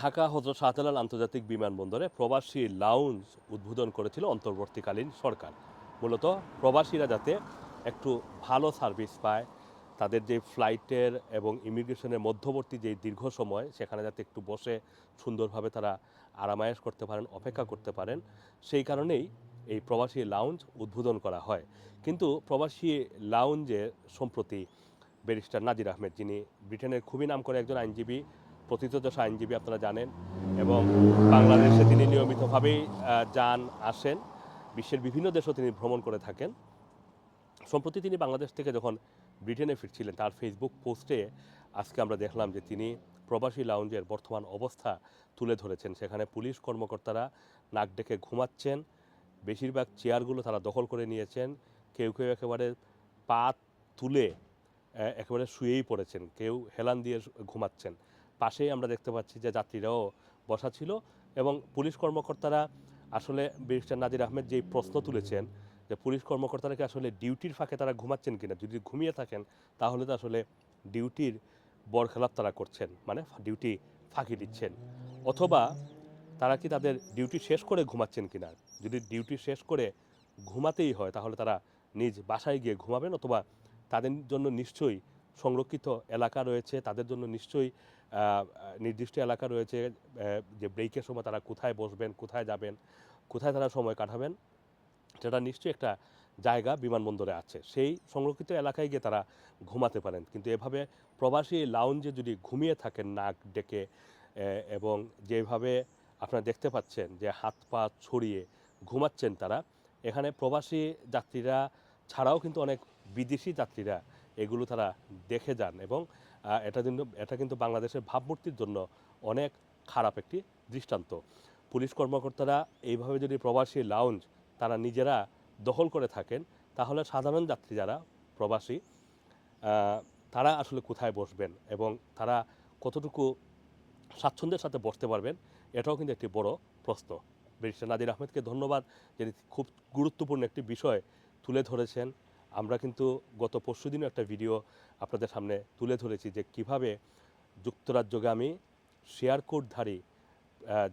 ঢাকা হজরত শাহজালাল আন্তর্জাতিক বিমানবন্দরে প্রবাসী লাউঞ্জ উদ্বোধন করেছিল অন্তর্বর্তীকালীন সরকার। মূলত প্রবাসীরা যাতে একটু ভালো সার্ভিস পায়, তাদের যে ফ্লাইটের এবং ইমিগ্রেশনের মধ্যবর্তী যে দীর্ঘ সময়, সেখানে যাতে একটু বসে সুন্দরভাবে তারা আরামায়েশ করতে পারেন, অপেক্ষা করতে পারেন, সেই কারণেই এই প্রবাসী লাউঞ্জ উদ্বোধন করা হয়। কিন্তু প্রবাসী লাউঞ্জে সম্প্রতি ব্যারিস্টার নাজির আহমেদ, যিনি ব্রিটেনের খুবই নাম করে একজন আইনজীবী প্রথিতযশা আইনজীবী আপনারা জানেন এবং বাংলাদেশে তিনি নিয়মিতভাবেই যান, আসেন। বিশ্বের বিভিন্ন দেশেও তিনি ভ্রমণ করে থাকেন। সম্প্রতি তিনি বাংলাদেশ থেকে যখন ব্রিটেনে ফিরছিলেন, তার ফেসবুক পোস্টে আজকে আমরা দেখলাম যে তিনি প্রবাসী লাউঞ্জের বর্তমান অবস্থা তুলে ধরেছেন। সেখানে পুলিশ কর্মকর্তারা নাক ডেকে ঘুমাচ্ছেন। বেশিরভাগ চেয়ারগুলো তারা দখল করে নিয়েছেন। কেউ কেউ একেবারে পা তুলে একেবারে শুয়েই পড়েছেন। কেউ হেলান দিয়ে ঘুমাচ্ছেন। পাশেই আমরা দেখতে পাচ্ছি যে যাত্রীরাও বসা ছিল এবং পুলিশ কর্মকর্তারা আসলে ব্যারিস্টার নাজির আহমেদ যেই প্রশ্ন তুলেছেন যে পুলিশ কর্মকর্তারা কি আসলে ডিউটির ফাঁকে তারা ঘুমাচ্ছেন কিনা, যদি ঘুমিয়ে থাকেন তাহলে তো আসলে ডিউটির বরখেলাপ তারা করছেন মানে ডিউটি ফাঁকি দিচ্ছেন। অথবা তারা কি তাদের ডিউটি শেষ করে ঘুমাচ্ছেন কিনা, যদি ডিউটি শেষ করে ঘুমাতেই হয় তাহলে তারা নিজ বাসায় গিয়ে ঘুমাবেন অথবা তাদের জন্য নিশ্চয়ই সংরক্ষিত এলাকা রয়েছে, তাদের জন্য নিশ্চয়ই নির্দিষ্ট এলাকা রয়েছে যে ব্রেকের সময় তারা কোথায় বসবেন, কোথায় যাবেন, কোথায় তারা সময় কাটাবেন, সেটা নিশ্চয়ই একটা জায়গা বিমানবন্দরে আছে। সেই সংরক্ষিত এলাকায় গিয়ে তারা ঘুমাতে পারেন। কিন্তু এভাবে প্রবাসী লাউঞ্জে যদি ঘুমিয়ে থাকেন নাক ডেকে এবং যেভাবে আপনারা দেখতে পাচ্ছেন যে হাত পা ছড়িয়ে ঘুমাচ্ছেন তারা, এখানে প্রবাসী যাত্রীরা ছাড়াও কিন্তু অনেক বিদেশি যাত্রীরা এগুলো তারা দেখে যান এবং এটা কিন্তু এটা কিন্তু বাংলাদেশের ভাবমূর্তির জন্য অনেক খারাপ একটি দৃষ্টান্ত। পুলিশ কর্মকর্তারা এইভাবে যদি প্রবাসী লাউঞ্জ তারা নিজেরা দখল করে থাকেন, তাহলে সাধারণ যাত্রী যারা প্রবাসী তারা আসলে কোথায় বসবেন এবং তারা কতটুকু স্বাচ্ছন্দ্যের সাথে বসতে পারবেন, এটাও কিন্তু একটি বড় প্রশ্ন। ব্যারিস্টার নাদির আহমেদকে ধন্যবাদ, যিনি খুব গুরুত্বপূর্ণ একটি বিষয় তুলে ধরেছেন। আমরা কিন্তু গত পরশুদিনও একটা ভিডিও আপনাদের সামনে তুলে ধরেছি যে কীভাবে যুক্তরাজ্যগামী শেয়ার কোডধারী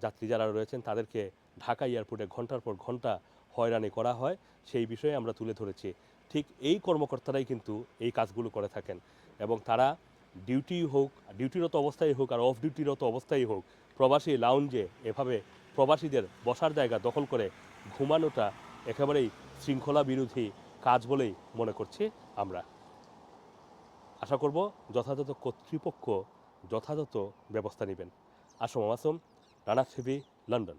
যাত্রী যারা রয়েছেন তাদেরকে ঢাকা এয়ারপোর্টে ঘণ্টার পর ঘণ্টা হয়রানি করা হয়, সেই বিষয়ে আমরা তুলে ধরেছি। ঠিক এই কর্মকর্তারাই কিন্তু এই কাজগুলো করে থাকেন এবং তারা ডিউটি হোক, ডিউটিরত অবস্থায় হোক আর অফ ডিউটিরত অবস্থায় হোক, প্রবাসী লাউঞ্জে এভাবে প্রবাসীদের বসার জায়গা দখল করে ঘুমানোটা একেবারেই শৃঙ্খলা বিরোধী কাজ বলেই মনে করছি আমরা। আশা করব যথাযথ কর্তৃপক্ষ যথাযথ ব্যবস্থা নেবেন। Assam Assam Rana CB London.